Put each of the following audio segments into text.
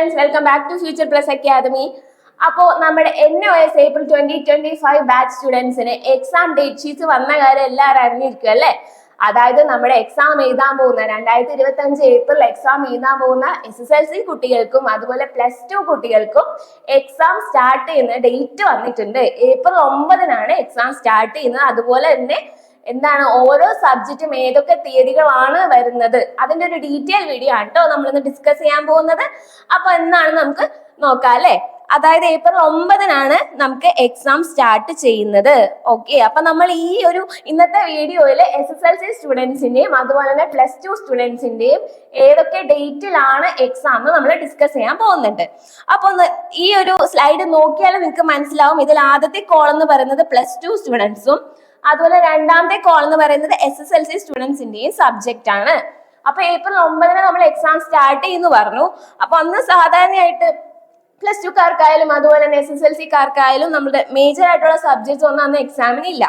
Students welcome back to Future Plus Academy അപ്പോ നമ്മുടെ N O S April twenty twenty five batch സ്റ്റുഡൻസിന് exam date sheet വന്ന കാര്യം എല്ലാവരും അറിഞ്ഞിരിക്കും അല്ലേ? അതായത് നമ്മുടെ എക്സാം എഴുതാൻ പോകുന്ന രണ്ടായിരത്തി ഇരുപത്തി അഞ്ച് ഏപ്രിൽ എക്സാം എഴുതാൻ പോകുന്ന എസ് എസ് എൽ സി കുട്ടികൾക്കും അതുപോലെ പ്ലസ് ടു കുട്ടികൾക്കും എക്സാം സ്റ്റാർട്ട് ചെയ്യുന്ന ഡേറ്റ് വന്നിട്ടുണ്ട്. ഏപ്രിൽ ഒമ്പതിനാണ് എക്സാം സ്റ്റാർട്ട് ചെയ്യുന്നത്. അതുപോലെ തന്നെ എന്താണ് ഓരോ സബ്ജക്റ്റും ഏതൊക്കെ തീയതികളാണ് വരുന്നത്. അതിന്റെ ഒരു ഡീറ്റെയിൽ വീഡിയോ ആണ് കേട്ടോ നമ്മളിന്ന് ഡിസ്കസ് ചെയ്യാൻ പോകുന്നത്. അപ്പൊ എന്നാണ് നമുക്ക് നോക്കാം അല്ലെ? അതായത് ഏപ്രിൽ ഒമ്പതിനാണ് നമുക്ക് എക്സാം സ്റ്റാർട്ട് ചെയ്യുന്നത്. ഓക്കെ അപ്പൊ നമ്മൾ ഈ ഒരു ഇന്നത്തെ വീഡിയോയിൽ എസ് എസ് എൽ സി സ്റ്റുഡൻസിന്റെയും അതുപോലെ തന്നെ പ്ലസ് ടു സ്റ്റുഡൻസിന്റെയും ഏതൊക്കെ ഡേറ്റിലാണ് എക്സാം നമ്മൾ ഡിസ്കസ് ചെയ്യാൻ പോകുന്നുണ്ട്. അപ്പൊ ഈ ഒരു സ്ലൈഡ് നോക്കിയാൽ നിങ്ങൾക്ക് മനസ്സിലാവും. ഇതിൽ ആദ്യത്തെ കോൾ എന്ന് പറയുന്നത് പ്ലസ് ടു സ്റ്റുഡൻസും അതുപോലെ രണ്ടാമത്തെ കോൾ എന്ന് പറയുന്നത് എസ് എസ് എൽ സി സ്റ്റുഡൻസിന്റെയും സബ്ജക്റ്റ് ആണ്. അപ്പൊ ഏപ്രിൽ ഒമ്പതിന് നമ്മൾ എക്സാം സ്റ്റാർട്ട് ചെയ്യുന്നു പറഞ്ഞു. അപ്പൊ അന്ന് സാധാരണയായിട്ട് പ്ലസ് ടു കാർക്കായാലും അതുപോലെ തന്നെ എസ് എസ് എൽ സി കാർക്കായാലും നമ്മുടെ മേജർ ആയിട്ടുള്ള സബ്ജക്ട്സ് ഒന്നും അന്ന് എക്സാമിന് ഇല്ല.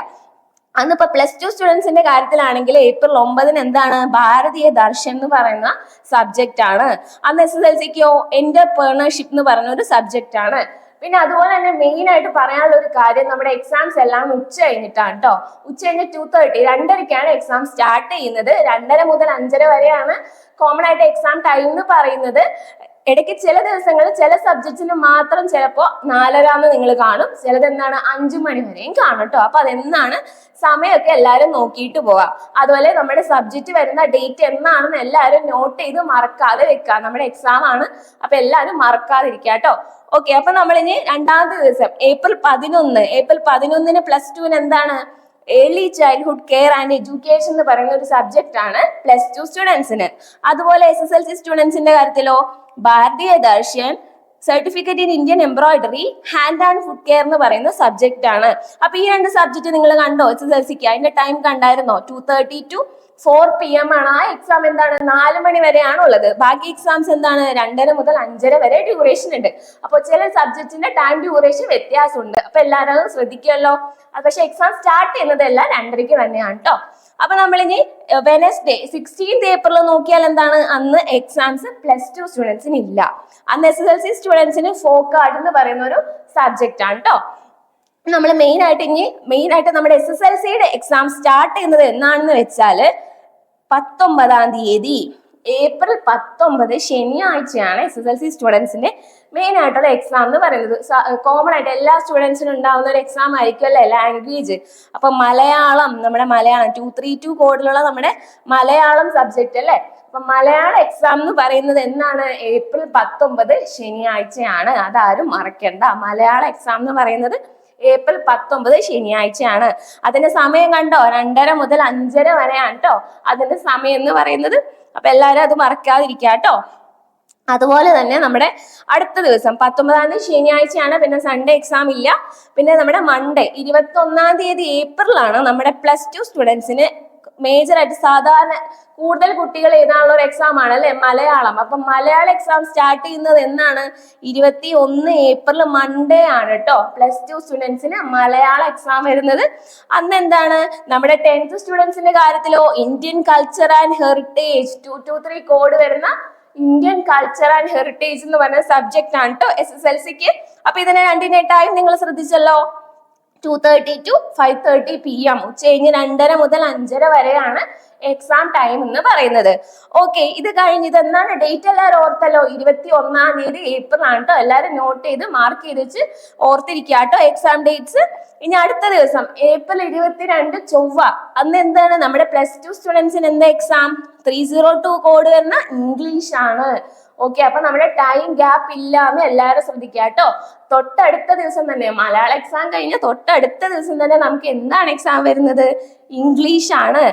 അന്ന് ഇപ്പൊ പ്ലസ് ടു സ്റ്റുഡൻസിന്റെ കാര്യത്തിലാണെങ്കിൽ ഏപ്രിൽ ഒമ്പതിന് എന്താണ്? ഭാരതീയ ദർശൻ എന്ന് പറയുന്ന സബ്ജക്റ്റ് ആണ്. അന്ന് എസ് എസ് എൽ സിക്കോ എന്റർപ്രണർഷിപ്പ് എന്ന് പറയുന്ന ഒരു സബ്ജക്റ്റ് ആണ്. പിന്നെ അതുപോലെ തന്നെ മെയിൻ ആയിട്ട് പറയാനുള്ള ഒരു കാര്യം നമ്മുടെ എക്സാംസ് എല്ലാം ഉച്ച കഴിഞ്ഞിട്ടാണ് കേട്ടോ ഉച്ച കഴിഞ്ഞ് ടു തേർട്ടി രണ്ടരയ്ക്കാണ് എക്സാം സ്റ്റാർട്ട് ചെയ്യുന്നത്. രണ്ടര മുതൽ അഞ്ചര വരെയാണ് കോമൺ ആയിട്ട് എക്സാം ടൈം എന്ന് പറയുന്നത്. ഇടയ്ക്ക് ചില ദിവസങ്ങളിൽ ചില സബ്ജക്റ്റിന് മാത്രം ചിലപ്പോൾ നാലരാന്ന് നിങ്ങൾ കാണും. ചിലത് എന്താണ് അഞ്ചു മണി വരെയും കാണും കേട്ടോ അപ്പൊ അതെന്നാണ് സമയമൊക്കെ എല്ലാവരും നോക്കിയിട്ട് പോവാം. അതുപോലെ നമ്മുടെ സബ്ജക്റ്റ് വരുന്ന ഡേറ്റ് എന്നാണെന്ന് എല്ലാവരും നോട്ട് ചെയ്ത് മറക്കാതെ വെക്കുക നമ്മുടെ എക്സാം ആണ്. അപ്പൊ എല്ലാവരും മറക്കാതിരിക്കുക കേട്ടോ ഓക്കെ അപ്പൊ നമ്മളിനി രണ്ടാമത്തെ ദിവസം ഏപ്രിൽ പതിനൊന്ന്. ഏപ്രിൽ പതിനൊന്നിന് പ്ലസ് ടുവിന് എന്താണ്? Early childhood care and education എന്ന് പറയുന്ന ഒരു സബ്ജക്റ്റ് ആണ് പ്ലസ് ടു സ്റ്റുഡൻസിന് അതുപോലെ എസ് എസ് എൽ സി സ്റ്റുഡൻസിന്റെ കാര്യത്തിലോ Bharatiya Darshan certificate in Indian embroidery hand and food care എന്ന് പറയുന്ന സബ്ജക്റ്റ് ആണ്. അപ്പൊ ഈ രണ്ട് സബ്ജക്റ്റ് നിങ്ങൾ കണ്ടോ എസ് എസ് എൽ സിക്ക് അതിന്റെ ടൈം കണ്ടായിരുന്നോ? Two thirty to four P M ആണ്. ആ എക്സാം എന്താണ്? നാല് മണി വരെയാണ് ഉള്ളത്. ബാക്കി എക്സാംസ് എന്താണ്? രണ്ടര മുതൽ അഞ്ചര വരെ ഡ്യൂറേഷൻ ഉണ്ട്. അപ്പോൾ ചില സബ്ജക്റ്റിന്റെ ടൈം ഡ്യൂറേഷൻ വ്യത്യാസമുണ്ട്. അപ്പൊ എല്ലാവരും ശ്രദ്ധിക്കുമല്ലോ. പക്ഷെ എക്സാം സ്റ്റാർട്ട് ചെയ്യുന്നത് എല്ലാം രണ്ടരയ്ക്ക് തന്നെയാണ് കേട്ടോ അപ്പൊ നമ്മളിനി വെനസ്ഡേ സിക്സ്റ്റീൻത് ഏപ്രിൽ നോക്കിയാൽ എന്താണ്? അന്ന് എക്സാംസ് പ്ലസ് ടു സ്റ്റുഡൻസിന് ഇല്ല. അന്ന് എസ് എസ് എൽ സി സ്റ്റുഡൻസിന് ഫോക്കാർഡ് എന്ന് പറയുന്ന ഒരു സബ്ജക്റ്റ് ആണ് കേട്ടോ നമ്മൾ മെയിൻ ആയിട്ട് ഇനി മെയിൻ ആയിട്ട് നമ്മുടെ എസ് എസ് എൽ സിയുടെ എക്സാം സ്റ്റാർട്ട് ചെയ്യുന്നത് എന്നാണെന്ന് വെച്ചാൽ പത്തൊമ്പതാം തീയതി ഏപ്രിൽ പത്തൊമ്പത് ശനിയാഴ്ചയാണ് എസ് എസ് എൽ സി സ്റ്റുഡൻസിന്റെ മെയിൻ ആയിട്ടുള്ള എക്സാം എന്ന് പറയുന്നത്. കോമൺ ആയിട്ട് എല്ലാ സ്റ്റുഡൻസിനും ഉണ്ടാവുന്ന ഒരു എക്സാം ആയിരിക്കും അല്ലേ ലാംഗ്വേജ് അപ്പൊ മലയാളം നമ്മുടെ മലയാളം ടു ത്രീ ടു കോഡിലുള്ള നമ്മുടെ മലയാളം സബ്ജക്റ്റ് അല്ലേ? അപ്പൊ മലയാള എക്സാം എന്ന് പറയുന്നത് എന്നാണ്? ഏപ്രിൽ പത്തൊമ്പത് ശനിയാഴ്ചയാണ്. അതാരും മറക്കണ്ട. മലയാള എക്സാം എന്ന് പറയുന്നത് ഏപ്രിൽ പത്തൊമ്പത് ശനിയാഴ്ചയാണ്. അതിന്റെ സമയം കണ്ടോ? രണ്ടര മുതൽ അഞ്ചര വരെയാണ് കേട്ടോ അതിന്റെ സമയം എന്ന് പറയുന്നത്. അപ്പൊ എല്ലാവരും അത് മറക്കാതിരിക്കുക കേട്ടോ അതുപോലെ തന്നെ നമ്മുടെ അടുത്ത ദിവസം പത്തൊമ്പതാം തീയതി ശനിയാഴ്ചയാണ്. പിന്നെ സൺഡേ എക്സാം ഇല്ല. പിന്നെ നമ്മുടെ മൺഡേ ഇരുപത്തി ഒന്നാം തീയതി ഏപ്രിലാണ് നമ്മുടെ പ്ലസ് ടു സ്റ്റുഡൻസിന് മേജർ ആയിട്ട് സാധാരണ കൂടുതൽ കുട്ടികൾ എഴുതാനുള്ള ഒരു എക്സാം ആണ് അല്ലെ? മലയാളം. അപ്പൊ മലയാളം എക്സാം സ്റ്റാർട്ട് ചെയ്യുന്നത് എന്നാണ്? ഇരുപത്തി ഒന്ന് ഏപ്രിൽ മൺഡേ ആണ് കേട്ടോ പ്ലസ് ടു സ്റ്റുഡൻസിന് മലയാളം എക്സാം വരുന്നത്. അന്ന് എന്താണ്? നമ്മുടെ ടെൻത്ത് സ്റ്റുഡൻസിന്റെ കാര്യത്തിലോ Indian culture and heritage two two three code വരുന്ന ഇന്ത്യൻ കൾച്ചർ ആൻഡ് ഹെറിറ്റേജ് എന്ന് പറഞ്ഞ സബ്ജക്റ്റ് ആണ് കേട്ടോ എസ് എസ് എൽ സിക്ക് അപ്പൊ ഇതിനെ രണ്ടിന്റെ ടൈം നിങ്ങൾ ശ്രദ്ധിച്ചല്ലോ. Two thirty to five thirty P M ഉച്ച കഴിഞ്ഞ് രണ്ടര മുതൽ അഞ്ചര വരെയാണ് എക്സാം ടൈം എന്ന് പറയുന്നത്. ഓക്കെ ഇത് കഴിഞ്ഞ് ഇത് എന്നാണ് ഡേറ്റ് എല്ലാവരും ഓർത്തല്ലോ? ഇരുപത്തി ഒന്നാം തീയതി ഏപ്രിൽ ആണ് കേട്ടോ എല്ലാവരും നോട്ട് ചെയ്ത് മാർക്ക് ചെയ്ത് വെച്ച് ഓർത്തിരിക്കുക കേട്ടോ എക്സാം ഡേറ്റ്സ് ഇനി അടുത്ത ദിവസം ഏപ്രിൽ ഇരുപത്തിരണ്ട് ചൊവ്വ. അന്ന് എന്താണ്? നമ്മുടെ പ്ലസ് ടു സ്റ്റുഡൻസിന് എന്താ exam three zero two code വരുന്ന ഇംഗ്ലീഷ് ആണ്. ഓക്കെ അപ്പൊ നമ്മുടെ ടൈം ഗ്യാപ്പ് ഇല്ല എന്ന് എല്ലാവരും ശ്രദ്ധിക്കുക കേട്ടോ. തൊട്ടടുത്ത ദിവസം തന്നെ മലയാളം എക്സാം കഴിഞ്ഞ തൊട്ടടുത്ത ദിവസം തന്നെ നമുക്ക് എന്താണ് എക്സാം വരുന്നത്? ഇംഗ്ലീഷ് ആണ്.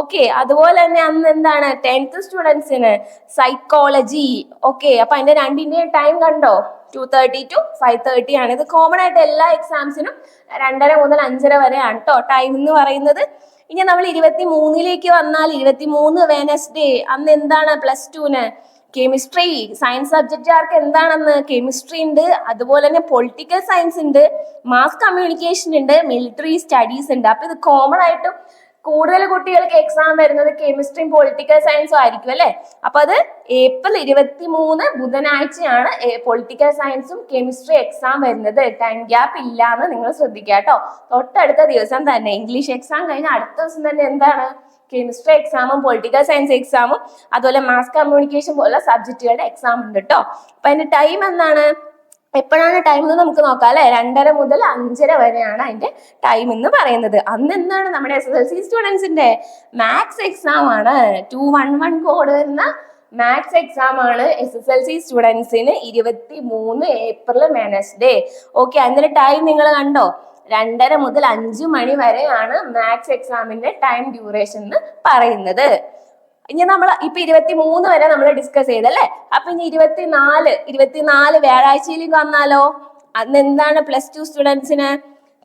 ഓക്കെ അതുപോലെ തന്നെ അന്ന് എന്താണ്? ടെൻത്ത് സ്റ്റുഡൻസിന് സൈക്കോളജി ഓക്കെ അപ്പൊ അതിന്റെ രണ്ടിന്റെയും ടൈം കണ്ടോ? Two thirty to five thirty ആണ്. ഇത് കോമൺ ആയിട്ട് എല്ലാ എക്സാംസിനും രണ്ടര മുതൽ അഞ്ചര വരെയാണ് കേട്ടോ ടൈം എന്ന് പറയുന്നത്. ഇനി നമ്മൾ ഇരുപത്തി മൂന്നിലേക്ക് വന്നാൽ ഇരുപത്തി മൂന്ന് വെനസ്ഡേ അന്ന് എന്താണ് പ്ലസ് ടുന് കെമിസ്ട്രി സയൻസ് സബ്ജക്റ്റുകാർക്ക് എന്താണെന്ന് കെമിസ്ട്രി ഉണ്ട് അതുപോലെ തന്നെ പൊളിറ്റിക്കൽ സയൻസ് ഉണ്ട് മാസ് കമ്മ്യൂണിക്കേഷൻ ഉണ്ട് മിലിറ്ററി സ്റ്റഡീസ് ഉണ്ട്. അപ്പൊ ഇത് കോമൺ ആയിട്ടും കൂടുതൽ കുട്ടികൾക്ക് എക്സാം വരുന്നത് കെമിസ്ട്രിയും പൊളിറ്റിക്കൽ സയൻസും ആയിരിക്കും അല്ലെ? അപ്പൊ അത് ഏപ്രിൽ ഇരുപത്തി മൂന്ന് ബുധനാഴ്ചയാണ് പൊളിറ്റിക്കൽ സയൻസും കെമിസ്ട്രി എക്സാം വരുന്നത്. ടൈം ഗ്യാപ്പ് ഇല്ലാന്ന് നിങ്ങൾ ശ്രദ്ധിക്കുക കേട്ടോ. തൊട്ടടുത്ത ദിവസം തന്നെ ഇംഗ്ലീഷ് എക്സാം കഴിഞ്ഞ അടുത്ത ദിവസം തന്നെ എന്താണ്? കെമിസ്ട്രി എക്സാമും പൊളിറ്റിക്കൽ സയൻസ് എക്സാമും അതുപോലെ മാസ് കമ്മ്യൂണിക്കേഷൻ പോലുള്ള സബ്ജക്റ്റുകളുടെ എക്സാം ഉണ്ട് കേട്ടോ അപ്പൊ അതിന്റെ ടൈം എന്താണ്? എപ്പോഴാണ് ടൈം എന്ന് നമുക്ക് നോക്കാം അല്ലെ? രണ്ടര മുതൽ അഞ്ചര വരെയാണ് അതിന്റെ ടൈം എന്ന് പറയുന്നത്. അന്ന് എന്താണ് നമ്മുടെ എസ് എസ് എൽ സി സ്റ്റുഡൻസിന്റെ മാത്സ് എക്സാം ആണ്. ടു വൺ വൺ കോഡ് വരുന്ന മാത്സ് എക്സാം ആണ് എസ് എസ് എൽ സി സ്റ്റുഡൻസിന് ഇരുപത്തി മൂന്ന് ഏപ്രിൽ വെനസ്ഡേ ഓക്കെ അതിന്റെ ടൈം നിങ്ങൾ കണ്ടോ? രണ്ടര മുതൽ അഞ്ചു മണി വരെയാണ് മാത്സ് എക്സാമിന്റെ ടൈം ഡ്യൂറേഷൻ എന്ന് പറയുന്നത്. ഇനി നമ്മൾ ഇപ്പൊ ഇരുപത്തി മൂന്ന് വരെ നമ്മൾ ഡിസ്കസ് ചെയ്തല്ലേ? അപ്പൊ ഇനി ഇരുപത്തിനാല് ഇരുപത്തിനാല് വ്യാഴാഴ്ചയിലേക്ക് വന്നാലോ അന്ന് എന്താണ് പ്ലസ് ടു സ്റ്റുഡൻസിന്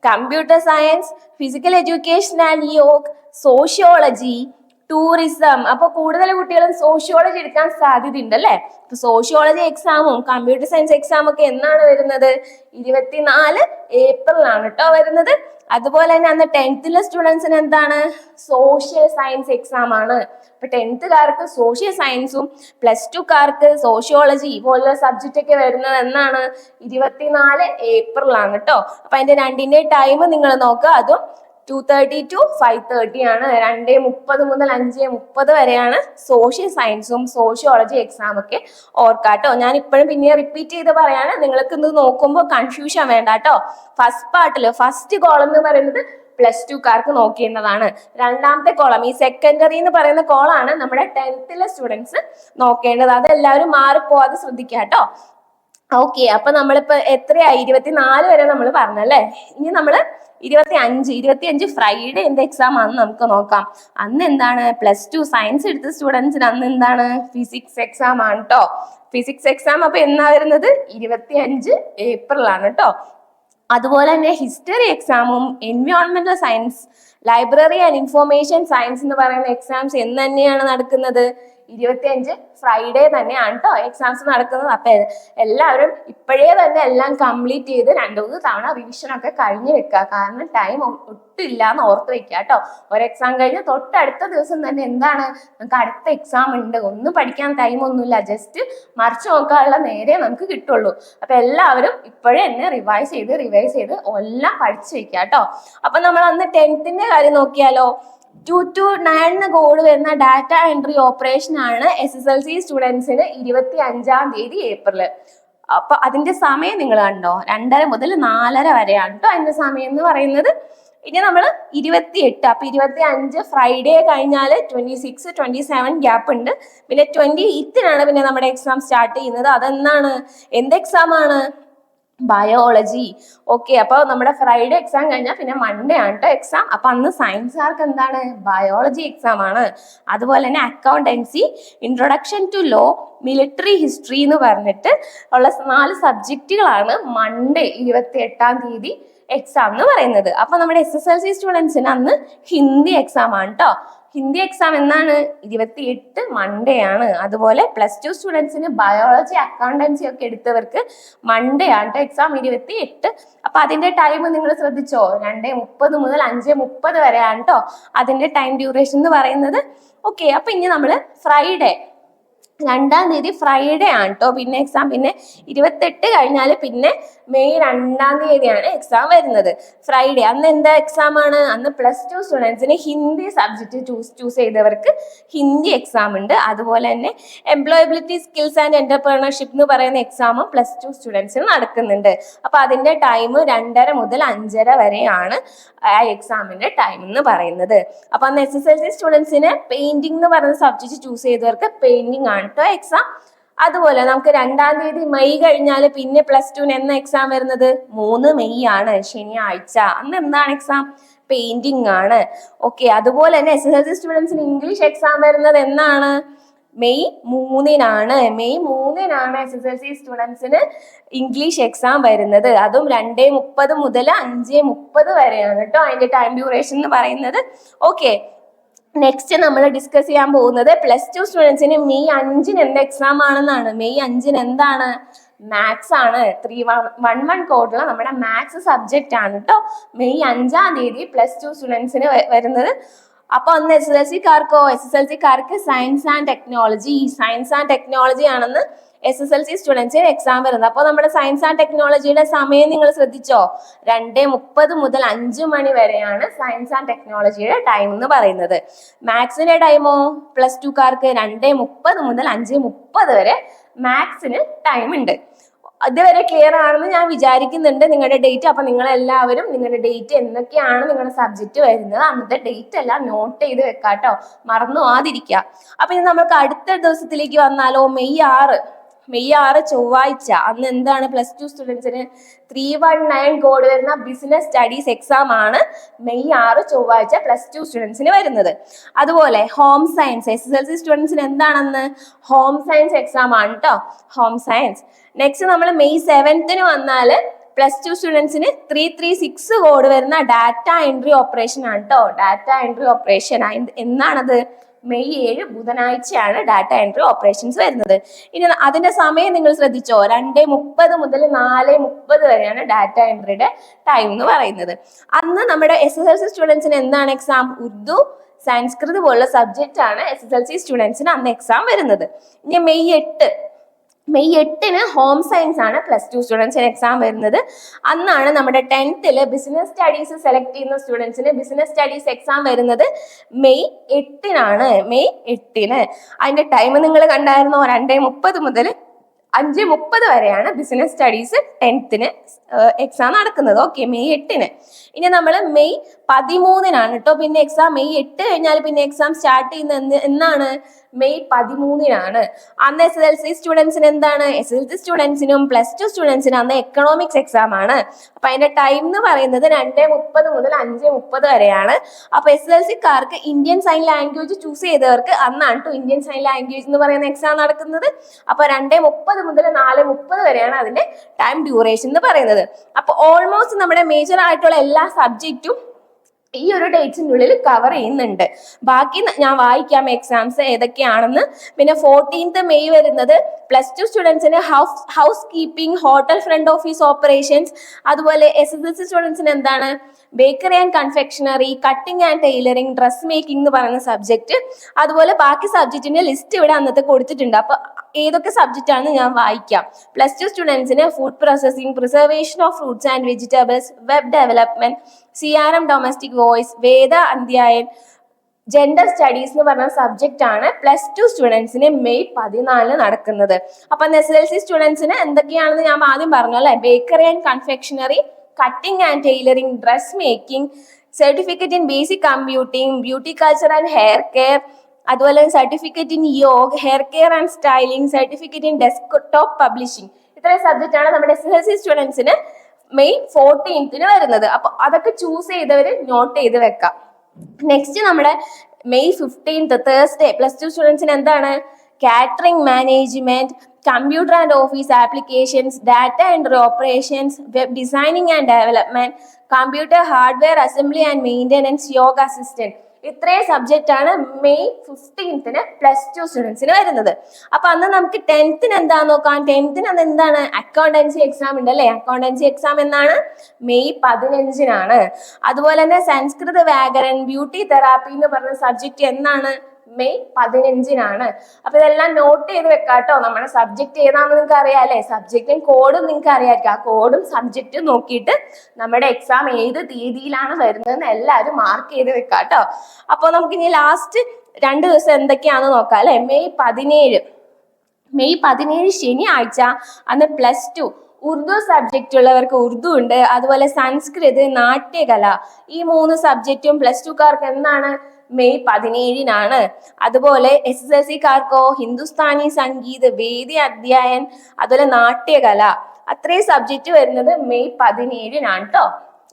computer science physical education and yoga sociology tourism അപ്പൊ കൂടുതൽ കുട്ടികളും സോഷ്യോളജി എടുക്കാൻ സാധ്യതയുണ്ട് അല്ലെ? അപ്പൊ സോഷ്യോളജി എക്സാമും കമ്പ്യൂട്ടർ സയൻസ് എക്സാമും ഒക്കെ എന്നാണ് വരുന്നത്? ഇരുപത്തിനാല് ഏപ്രിലാണ് കേട്ടോ വരുന്നത്. അതുപോലെ തന്നെ അന്ന് ടെൻത്തിലെ സ്റ്റുഡൻസിന് എന്താണ്? സോഷ്യൽ സയൻസ് എക്സാം ആണ്. ഇപ്പൊ ടെൻത്തുകാർക്ക് സോഷ്യൽ സയൻസും പ്ലസ് ടുക്കാർക്ക് സോഷ്യോളജി പോലുള്ള സബ്ജക്റ്റ് ഒക്കെ വരുന്നത് എന്നാണ്? ഇരുപത്തിനാല് ഏപ്രിലാണ് കേട്ടോ അപ്പൊ അതിന്റെ രണ്ടിന്റെ ടൈം നിങ്ങൾ നോക്കുക. അതും two thirty to five thirty ആണ്. രണ്ടേ മുപ്പത് മുതൽ അഞ്ചേ മുപ്പത് വരെയാണ് സോഷ്യൽ സയൻസും സോഷ്യോളജി എക്സാം ഒക്കെ ഓർക്കാട്ടോ. ഞാൻ ഇപ്പോഴും പിന്നെ റിപ്പീറ്റ് ചെയ്ത് പറയാണ്. നിങ്ങൾക്ക് ഇത് നോക്കുമ്പോൾ കൺഫ്യൂഷൻ വേണ്ട കേട്ടോ ഫസ്റ്റ് പാർട്ടിൽ ഫസ്റ്റ് കോളം എന്ന് പറയുന്നത് പ്ലസ് ടുക്കാർക്ക് നോക്കേണ്ടതാണ് രണ്ടാമത്തെ കോളം ഈ സെക്കൻഡറി എന്ന് പറയുന്ന കോളാണ് നമ്മുടെ ടെൻത്തിലെ സ്റ്റുഡൻസ് നോക്കേണ്ടത്. അതെല്ലാവരും മാറിപ്പോവാതെ ശ്രദ്ധിക്കുക കേട്ടോ ഓക്കെ അപ്പൊ നമ്മളിപ്പോ എത്രയായി? ഇരുപത്തിനാല് വരെ നമ്മൾ പറഞ്ഞല്ലേ? ഇനി നമ്മൾ ഇരുപത്തി അഞ്ച് ഇരുപത്തി അഞ്ച് ഫ്രൈഡേ എന്ത് എക്സാം ആണെന്ന് നമുക്ക് നോക്കാം. അന്ന് എന്താണ്? പ്ലസ് ടു സയൻസ് എടുത്ത സ്റ്റുഡൻസിന് അന്ന് എന്താണ്? ഫിസിക്സ് എക്സാം ആണ് കേട്ടോ ഫിസിക്സ് എക്സാം അപ്പൊ എന്നാ വരുന്നത്? ഇരുപത്തി അഞ്ച് ആണ് കേട്ടോ അതുപോലെ തന്നെ ഹിസ്റ്ററി എക്സാമും എൻവയോൺമെന്റൽ science library and information science എന്ന് പറയുന്ന എക്സാംസ് എന്ന് തന്നെയാണ് നടക്കുന്നത്. ഇരുപത്തിയഞ്ച് ഫ്രൈഡേ തന്നെയാണ് കേട്ടോ എക്സാംസ് നടക്കുന്നത്. അപ്പൊ എല്ലാവരും ഇപ്പോഴേ തന്നെ എല്ലാം കംപ്ലീറ്റ് ചെയ്ത് രണ്ടു മൂന്ന് തവണ റിവിഷൻ ഒക്കെ കഴിഞ്ഞ് വെക്കുക കാരണം ടൈം ഒട്ടില്ല എന്ന് ഓർത്ത് വെക്കുക കേട്ടോ ഒരു എക്സാം കഴിഞ്ഞ് തൊട്ടടുത്ത ദിവസം തന്നെ എന്താണ്? നമുക്ക് അടുത്ത എക്സാം ഉണ്ട്. ഒന്നും പഠിക്കാൻ ടൈം ഒന്നുമില്ല. ജസ്റ്റ് മറിച്ച് നോക്കാനുള്ള നേരെ നമുക്ക് കിട്ടുള്ളൂ. അപ്പൊ എല്ലാവരും ഇപ്പോഴേ തന്നെ റിവൈസ് ചെയ്ത് റിവൈസ് ചെയ്ത് എല്ലാം പഠിച്ചു വെക്കുക കേട്ടോ അപ്പൊ നമ്മൾ അന്ന് ടെൻത്തിന്റെ കാര്യം നോക്കിയാലോ? ടു ടു നയൻ കോഡ് വരുന്ന ഡാറ്റ എൻട്രി ഓപ്പറേഷൻ ആണ് എസ് എസ് എൽ സി സ്റ്റുഡൻസിന് ഇരുപത്തി അഞ്ചാം തീയതി ഏപ്രിൽ അപ്പൊ അതിന്റെ സമയം നിങ്ങൾ കണ്ടോ? രണ്ടര മുതൽ നാലര വരെയാണ് കേട്ടോ അതിന്റെ സമയം എന്ന് പറയുന്നത്. ഇനി നമ്മൾ ഇരുപത്തി എട്ട് അപ്പൊ ഇരുപത്തി അഞ്ച് ഫ്രൈഡേ കഴിഞ്ഞാൽ twenty six twenty seven gap ഉണ്ട്. പിന്നെ ട്വന്റി എയ്റ്റിനാണ് പിന്നെ നമ്മുടെ എക്സാം സ്റ്റാർട്ട് ചെയ്യുന്നത്. അതെന്താണ്? എന്ത് എക്സാം ആണ്? ബയോളജി ഓക്കെ അപ്പോൾ നമ്മുടെ ഫ്രൈഡേ എക്സാം കഴിഞ്ഞാൽ പിന്നെ മൺഡേ ആണ് കേട്ടോ എക്സാം അപ്പൊ അന്ന് സയൻസുകാർക്ക് എന്താണ്? ബയോളജി എക്സാം ആണ്. അതുപോലെ തന്നെ accountancy introduction to law military history എന്ന് പറഞ്ഞിട്ട് ഉള്ള നാല് സബ്ജക്റ്റുകളാണ് മൺഡേ ഇരുപത്തി എട്ടാം തീയതി എക്സാം എന്ന് പറയുന്നത്. അപ്പൊ നമ്മുടെ എസ് എസ് എൽ സി സ്റ്റുഡൻസിന് അന്ന് ഹിന്ദി എക്സാം ആണ് കേട്ടോ ഹിന്ദി എക്സാം എന്നാണ്? ഇരുപത്തി എട്ട് മൺഡേ ആണ്. അതുപോലെ പ്ലസ് ടു സ്റ്റുഡൻസിന് ബയോളജി അക്കൗണ്ടൻസി ഒക്കെ എടുത്തവർക്ക് മൺഡേ ആണ് കേട്ടോ എക്സാം ഇരുപത്തി എട്ട് അപ്പൊ അതിന്റെ ടൈം നിങ്ങൾ ശ്രദ്ധിച്ചോ? രണ്ടേ മുപ്പത് മുതൽ അഞ്ചേ മുപ്പത് വരെയാണ് കേട്ടോ അതിന്റെ ടൈം ഡ്യൂറേഷൻ എന്ന് പറയുന്നത്. ഓക്കെ അപ്പൊ ഇനി നമ്മൾ ഫ്രൈഡേ രണ്ടാം തീയതി ഫ്രൈഡേ ആണ് കേട്ടോ പിന്നെ എക്സാം പിന്നെ ഇരുപത്തെട്ട് കഴിഞ്ഞാൽ പിന്നെ മെയ് രണ്ടാം തീയതിയാണ് എക്സാം വരുന്നത്. ഫ്രൈഡേ അന്ന് എന്താ എക്സാം ആണ്? അന്ന് പ്ലസ് ടു സ്റ്റുഡൻസിന് ഹിന്ദി സബ്ജക്റ്റ് ചൂസ് ചൂസ് ചെയ്തവർക്ക് ഹിന്ദി എക്സാം ഉണ്ട്. അതുപോലെ തന്നെ എംപ്ലോയബിലിറ്റി സ്കിൽസ് ആൻഡ് എന്റർപ്രണർഷിപ്പ് എന്ന് പറയുന്ന എക്സാമും പ്ലസ് ടു സ്റ്റുഡൻസിന് നടക്കുന്നുണ്ട്. അപ്പോൾ അതിന്റെ ടൈം രണ്ടര മുതൽ അഞ്ചര വരെയാണ് ആ എക്സാമിന്റെ ടൈം എന്ന് പറയുന്നത്. അപ്പോൾ അന്ന് എസ് എസ് എൽ സി സ്റ്റുഡൻസിന് പെയിന്റിംഗ് എന്ന് പറയുന്ന സബ്ജക്റ്റ് ചൂസ് ചെയ്തവർക്ക് പെയിന്റിംഗ് ആണ് കേട്ടോ എക്സാം അതുപോലെ നമുക്ക് രണ്ടാം തീയതി മെയ് കഴിഞ്ഞാൽ പിന്നെ പ്ലസ് ടുവിന് എന്ന എക്സാം വരുന്നത്? മൂന്ന് മെയ് ആണ് ശനിയാഴ്ച അന്ന് എന്താണ് എക്സാം പെയിന്റിംഗ് ആണ്. ഓക്കെ അതുപോലെ തന്നെ എസ് എസ് എൽ സി സ്റ്റുഡൻസിന് ഇംഗ്ലീഷ് എക്സാം വരുന്നത് എന്നാണ്? മെയ് മൂന്നിനാണ്. മെയ് മൂന്നിനാണ് എസ് എസ് എൽ സി സ്റ്റുഡൻസിന് ഇംഗ്ലീഷ് എക്സാം വരുന്നത്. അതും രണ്ടേ മുപ്പത് മുതൽ അഞ്ചേ മുപ്പത് വരെയാണ് കേട്ടോ അതിന്റെ ടൈം ഡ്യൂറേഷൻ എന്ന് പറയുന്നത്. ഓക്കെ നെക്സ്റ്റ് നമ്മൾ ഡിസ്കസ് ചെയ്യാൻ പോകുന്നത് പ്ലസ് ടു സ്റ്റുഡൻസിന് മെയ് അഞ്ചിന് എന്ത് എക്സാം ആണെന്നാണ്. മെയ് അഞ്ചിന് എന്താണ്? മാത്സ് ആണ്. ത്രീ വൺ വൺ വൺ കോഡിലുള്ള നമ്മുടെ മാത്സ് സബ്ജക്റ്റ് ആണ് കേട്ടോ മെയ് അഞ്ചാം തീയതി പ്ലസ് ടു സ്റ്റുഡൻസിന് വരുന്നത്. അപ്പൊ അന്ന് എസ് എസ് എൽ സിക്കാർക്കോ S S L സിക്കാർക്ക് science and technology science and technology ആണെന്ന് എസ് എസ് എൽ സി സ്റ്റുഡൻസിന് എക്സാം വരുന്നത്. അപ്പോൾ നമ്മുടെ സയൻസ് ആൻഡ് ടെക്നോളജിയുടെ സമയം നിങ്ങൾ ശ്രദ്ധിച്ചോ? രണ്ട് മുപ്പത് മുതൽ അഞ്ച് മണി വരെയാണ് സയൻസ് ആൻഡ് ടെക്നോളജിയുടെ ടൈം എന്ന് പറയുന്നത്. മാത്സിന്റെ ടൈമോ പ്ലസ് ടുക്കാർക്ക് രണ്ട് മുപ്പത് മുതൽ അഞ്ച് മുപ്പത് വരെ മാത്സിന് ടൈം ഉണ്ട്. ഇതുവരെ ക്ലിയർ ആണെന്ന് ഞാൻ വിചാരിക്കുന്നുണ്ട് നിങ്ങളുടെ ഡേറ്റ് അപ്പൊ നിങ്ങൾ എല്ലാവരും നിങ്ങളുടെ ഡേറ്റ് എന്തൊക്കെയാണ് നിങ്ങളുടെ സബ്ജക്റ്റ് വരുന്നത്? അന്നത്തെ ഡേറ്റ് എല്ലാം നോട്ട് ചെയ്ത് വെക്കാട്ടോ. മറന്നു ആതിരിക്കുക അപ്പൊ ഇനി നമ്മൾക്ക് അടുത്ത ദിവസത്തിലേക്ക് വന്നാലോ? മെയ് ആറ്. മെയ് ആറ് ചൊവ്വാഴ്ച അന്ന് എന്താണ് പ്ലസ് ടു സ്റ്റുഡൻസിന് ത്രീ വൺ നയൻ കോഡ് വരുന്ന ബിസിനസ് സ്റ്റഡീസ് എക്സാം ആണ് മെയ് ആറ് ചൊവ്വാഴ്ച പ്ലസ് ടു സ്റ്റുഡൻസിന് വരുന്നത്. അതുപോലെ home science S S L C സ്റ്റുഡൻസിന് എന്താണെന്ന്? ഹോം സയൻസ് എക്സാം ആണ് കേട്ടോ ഹോം സയൻസ് നെക്സ്റ്റ് നമ്മൾ മെയ് സെവൻത്തിന് വന്നാൽ പ്ലസ് ടു സ്റ്റുഡൻസിന് ത്രീ ത്രീ സിക്സ് കോഡ് വരുന്ന ഡാറ്റ എൻട്രി ഓപ്പറേഷൻ ആണ് കേട്ടോ ഡാറ്റ എൻട്രി ഓപ്പറേഷൻ എന്നാണത്? മെയ് ഏഴ് ബുധനാഴ്ചയാണ് ഡാറ്റ എൻട്രി ഓപ്പറേഷൻസ് വരുന്നത്. ഇനി അതിന്റെ സമയം നിങ്ങൾ ശ്രദ്ധിച്ചോ? രണ്ട് മുപ്പത് മുതൽ നാല് മുപ്പത് വരെയാണ് ഡാറ്റ എൻട്രിയുടെ ടൈം എന്ന് പറയുന്നത്. അന്ന് നമ്മുടെ എസ് എസ് എൽ സി സ്റ്റുഡൻസിന് എന്താണ് എക്സാം ഉർദു സംസ്കൃത് പോലുള്ള സബ്ജക്റ്റ് ആണ് എസ് എസ് എൽ സി സ്റ്റുഡൻസിന് അന്ന് എക്സാം വരുന്നത്. ഇനി മെയ് എട്ട് മെയ് എട്ടിന് ഹോം സയൻസ് ആണ് പ്ലസ് ടു സ്റ്റുഡൻസിന് എക്സാം വരുന്നത്. അന്നാണ് നമ്മുടെ ടെൻത്തിൽ ബിസിനസ് സ്റ്റഡീസ് സെലക്ട് ചെയ്യുന്ന സ്റ്റുഡൻസിന് ബിസിനസ് സ്റ്റഡീസ് എക്സാം വരുന്നത് മെയ് എട്ടിനാണ്. മെയ് എട്ടിന്. അതിന്റെ ടൈം നിങ്ങൾ കണ്ടായിരുന്നോ? രണ്ടേ മുപ്പത് മുതൽ അഞ്ച് മുപ്പത് വരെയാണ് ബിസിനസ് സ്റ്റഡീസ് ടെൻത്തിന് എക്സാം നടക്കുന്നത്. ഓക്കെ മെയ് എട്ടിന്. ഇനി നമ്മൾ മെയ് പതിമൂന്നിനാണ് കേട്ടോ പിന്നെ എക്സാം മെയ് എട്ട് കഴിഞ്ഞാൽ പിന്നെ എക്സാം സ്റ്റാർട്ട് ചെയ്യുന്ന എന്നാണ്? മെയ് പതിമൂന്നിനാണ്. അന്ന് എസ് എൽ സി സ്റ്റുഡൻസിന് എന്താണ്? എസ് എൽ സി സ്റ്റുഡൻസിനും പ്ലസ് ടു സ്റ്റുഡൻസിനും അന്ന് എക്കണോമിക്സ് എക്സാം ആണ്. അപ്പൊ അതിന്റെ ടൈം എന്ന് പറയുന്നത് രണ്ട് മുപ്പത് മുതൽ അഞ്ച് മുപ്പത് വരെയാണ്. അപ്പൊ എസ് എൽ സിക്കാർക്ക് ഇന്ത്യൻ സൈൻ ലാംഗ്വേജ് ചൂസ് ചെയ്തവർക്ക് അന്നാണ് ടു ഇന്ത്യൻ സൈൻ ലാംഗ്വേജ് എന്ന് പറയുന്ന എക്സാം നടക്കുന്നത്. അപ്പൊ രണ്ട് മുപ്പത് മുതൽ നാല് മുപ്പത് വരെയാണ് അതിന്റെ ടൈം ഡ്യൂറേഷൻ എന്ന് പറയുന്നത്. അപ്പൊ ഓൾമോസ്റ്റ് നമ്മുടെ മേജർ ആയിട്ടുള്ള എല്ലാ സബ്ജക്റ്റും ഈ ഒരു ഡേറ്റ്സിനുള്ളിൽ കവർ ചെയ്യുന്നുണ്ട്. ബാക്കി ഞാൻ വായിക്കാം എക്സാംസ് ഏതൊക്കെയാണെന്ന്. പിന്നെ ഫോർട്ടീൻത്ത് മെയ് വരുന്നത്. പ്ലസ് ടു സ്റ്റുഡൻസിന് housekeeping hotel front office operations അതുപോലെ എസ് എസ് എൽ സി സ്റ്റുഡൻസിന് എന്താണ്? Bakery and confectionery cutting and tailoring dressmaking എന്ന് പറയുന്ന സബ്ജക്റ്റ് അതുപോലെ ബാക്കി സബ്ജക്റ്റിന്റെ ലിസ്റ്റ് ഇവിടെ അന്നത്തെ കൊടുത്തിട്ടുണ്ട്. അപ്പൊ ഏതൊക്കെ സബ്ജക്റ്റ് ആണെന്ന് ഞാൻ വായിക്കാം. പ്ലസ് ടു സ്റ്റുഡൻസിന് food processing preservation of fruits and vegetables web development C R M domestic voice Veda Adhyayan gender studies എന്ന് പറഞ്ഞ സബ്ജക്റ്റ് ആണ് പ്ലസ് ടു സ്റ്റുഡൻസിന് മെയ് പതിനാലിന് നടക്കുന്നത്. അപ്പൊ എസ് എൽ സി സ്റ്റുഡൻസിന് എന്തൊക്കെയാണെന്ന് ഞാൻ ആദ്യം പറഞ്ഞു അല്ലെ? Bakery and confectionery cutting and tailoring dressmaking certificate in basic computing beauty culture and hair care അതുപോലെ certificate in yoga hair care and styling certificate in desktop publishing ഇത്രയും സബ്ജക്റ്റ് ആണ് നമ്മുടെ എസ് എൽ സി സ്റ്റുഡൻസിന് May ഫോർട്ടീൻത്തിന് വരുന്നത്. അപ്പൊ അതൊക്കെ choose ചെയ്തവർ നോട്ട് ചെയ്ത് വെക്കാം. നെക്സ്റ്റ് നമ്മുടെ May fifteenth Thursday plus two സ്റ്റുഡൻസിന് എന്താണ്? Catering management computer and office applications data entry operations web designing and development computer hardware assembly and maintenance yoga assistant ഇത്രയും സബ്ജക്റ്റ് ആണ് മെയ് ഫിഫ്റ്റീൻത്തിന് പ്ലസ് ടു സ്റ്റുഡൻസിന് വരുന്നത്. അപ്പൊ അന്ന് നമുക്ക് ടെൻത്തിന് എന്താ നോക്കാം? ടെൻത്തിന് അന്ന് എന്താണ്? അക്കൗണ്ടൻസി എക്സാം ഉണ്ട് അല്ലേ? അക്കൗണ്ടൻസി എക്സാം എന്നാണ്? മെയ് പതിനഞ്ചിനാണ്. അതുപോലെ തന്നെ സംസ്കൃത വ്യാകരൻ ബ്യൂട്ടി തെറാപ്പി എന്ന് പറഞ്ഞ സബ്ജക്റ്റ് എന്നാണ് മെയ് പതിനഞ്ചിനാണ്. അപ്പൊ ഇതെല്ലാം നോട്ട് ചെയ്ത് വെക്കാട്ടോ. നമ്മുടെ സബ്ജക്ട് ഏതാണെന്ന് നിങ്ങൾക്ക് അറിയാം അല്ലേ സബ്ജക്റ്റും കോഡും നിങ്ങൾക്ക് അറിയാമായിരിക്കും ആ കോഡും സബ്ജക്റ്റും നോക്കിയിട്ട് നമ്മുടെ എക്സാം ഏത് തീയതിയിലാണ് വരുന്നതെന്ന് എല്ലാവരും മാർക്ക് ചെയ്ത് വെക്കാട്ടോ. അപ്പോൾ നമുക്ക് ഇനി ലാസ്റ്റ് രണ്ട് ദിവസം എന്തൊക്കെയാണെന്ന് നോക്കാം അല്ലെ? മെയ് പതിനേഴ്. മെയ് പതിനേഴ് ശനിയാഴ്ച അന്ന് പ്ലസ് ടു ഉറുദു സബ്ജക്റ്റ് ഉള്ളവർക്ക് ഉറുദു ഉണ്ട്. അതുപോലെ സംസ്കൃത് നാട്യകല. ഈ മൂന്ന് സബ്ജക്റ്റും പ്ലസ് ടുക്കാർക്ക് എന്നാണ് മെയ് പതിനേഴിനാണ്. അതുപോലെ എസ് എസ് എൽ സിക്കാർക്കോ ഹിന്ദുസ്ഥാനി സംഗീത് വേദി അധ്യായൻ അതുപോലെ നാട്യകല. അത്രയും സബ്ജക്റ്റ് വരുന്നത് മെയ് പതിനേഴിനാണ് കേട്ടോ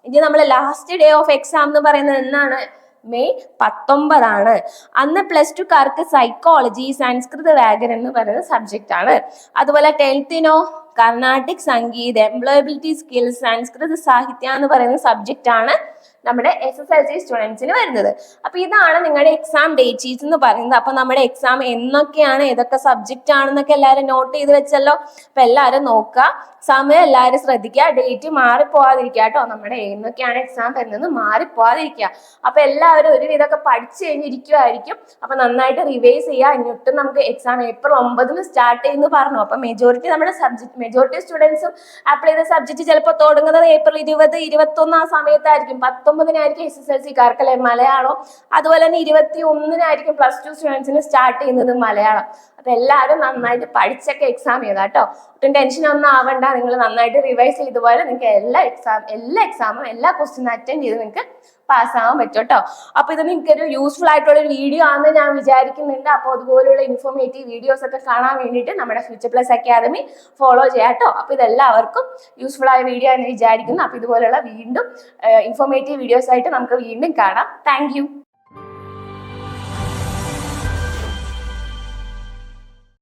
ഇനി നമ്മൾ ലാസ്റ്റ് ഡേ ഓഫ് എക്സാം എന്ന് പറയുന്നത് എന്നാണ്? മെയ് പത്തൊമ്പതാണ്. അന്ന് പ്ലസ് ടുക്കാർക്ക് സൈക്കോളജി സംസ്കൃത വ്യാകരണം എന്ന് പറയുന്ന സബ്ജക്റ്റ് ആണ്. അതുപോലെ ടെൻത്തിനോ കർണാട്ടിക് സംഗീത് എംപ്ലോയബിലിറ്റി സ്കിൽസ് സംസ്കൃത സാഹിത്യം എന്ന് പറയുന്ന സബ്ജക്റ്റ് ആണ്. നമ്മുടെ എസ് എസ് എൽ സി സ്റ്റുഡൻസിന് വരുന്നത്. അപ്പൊ ഇതാണ് നിങ്ങളുടെ എക്സാം ഡേറ്റ് എന്ന് പറയുന്നത്. അപ്പൊ നമ്മുടെ എക്സാം എന്നൊക്കെയാണ് ഏതൊക്കെ സബ്ജക്റ്റ് ആണെന്നൊക്കെ എല്ലാവരും നോട്ട് ചെയ്ത് വെച്ചല്ലോ. അപ്പൊ എല്ലാവരും നോക്കുക സമയം എല്ലാവരും ശ്രദ്ധിക്കുക ഡേറ്റ് മാറിപ്പോവാതിരിക്കുക കേട്ടോ. നമ്മുടെ എന്നൊക്കെയാണ് എക്സാം വരുന്നത് മാറിപ്പോവാതിരിക്കുക അപ്പൊ എല്ലാവരും ഒരുവിധമൊക്കെ പഠിച്ചു കഴിഞ്ഞിരിക്കുമായിരിക്കും അപ്പൊ നന്നായിട്ട് റിവൈസ് ചെയ്യുക എന്നിട്ട് നമുക്ക് എക്സാം ഏപ്രിൽ ഒമ്പതിന് സ്റ്റാർട്ട് ചെയ്യുന്നു പറഞ്ഞു. അപ്പൊ മെജോറിറ്റി നമ്മുടെ സബ്ജക്ട് മെജോറിറ്റി സ്റ്റുഡൻസും അപ്ലൈ ചെയ്ത സബ്ജക്ട് ചിലപ്പോൾ തുടങ്ങുന്നത് ഏപ്രിൽ ഇരുപത് ഇരുപത്തൊന്ന് ആ സമയത്തായിരിക്കും. പത്തൊമ്പതിനായിരിക്കും എസ് എസ് എൽ സി അല്ലെ മലയാളം. അതുപോലെ തന്നെ ഇരുപത്തി ഒന്നിനായിരിക്കും പ്ലസ് ടു സ്റ്റുഡൻസിന് സ്റ്റാർട്ട് ചെയ്യുന്നത് മലയാളം. അപ്പൊ എല്ലാവരും നന്നായിട്ട് പഠിച്ചൊക്കെ എക്സാം ചെയ്താ കേട്ടോ ഒട്ടും ടെൻഷൻ ഒന്നും ആവണ്ട. നിങ്ങൾ നന്നായിട്ട് റിവൈസ് ചെയ്തുപോലെ നിങ്ങൾക്ക് എല്ലാ എക്സാം എല്ലാ എക്സാമും എല്ലാ ക്വസ്റ്റ്യനും അറ്റൻഡ് ചെയ്ത് നിങ്ങൾക്ക് പാസ്സാവാൻ പറ്റും കേട്ടോ. അപ്പൊ ഇത് നിങ്ങൾക്ക് ഒരു യൂസ്ഫുൾ ആയിട്ടുള്ള ഒരു വീഡിയോ ആണെന്ന് ഞാൻ വിചാരിക്കുന്നുണ്ട്. അപ്പോൾ അതുപോലെയുള്ള ഇൻഫോർമേറ്റീവ് വീഡിയോസ് ഒക്കെ കാണാൻ വേണ്ടിയിട്ട് നമ്മുടെ ഫ്യൂച്ചർ പ്ലസ് അക്കാദമി ഫോളോ ചെയ്യാം കേട്ടോ. അപ്പൊ ഇതെല്ലാവർക്കും യൂസ്ഫുൾ ആയ വീഡിയോ എന്ന് വിചാരിക്കുന്നു. അപ്പൊ ഇതുപോലെയുള്ള വീണ്ടും ഇൻഫോർമേറ്റീവ് വീഡിയോസ് ആയിട്ട് നമുക്ക് വീണ്ടും കാണാം. താങ്ക്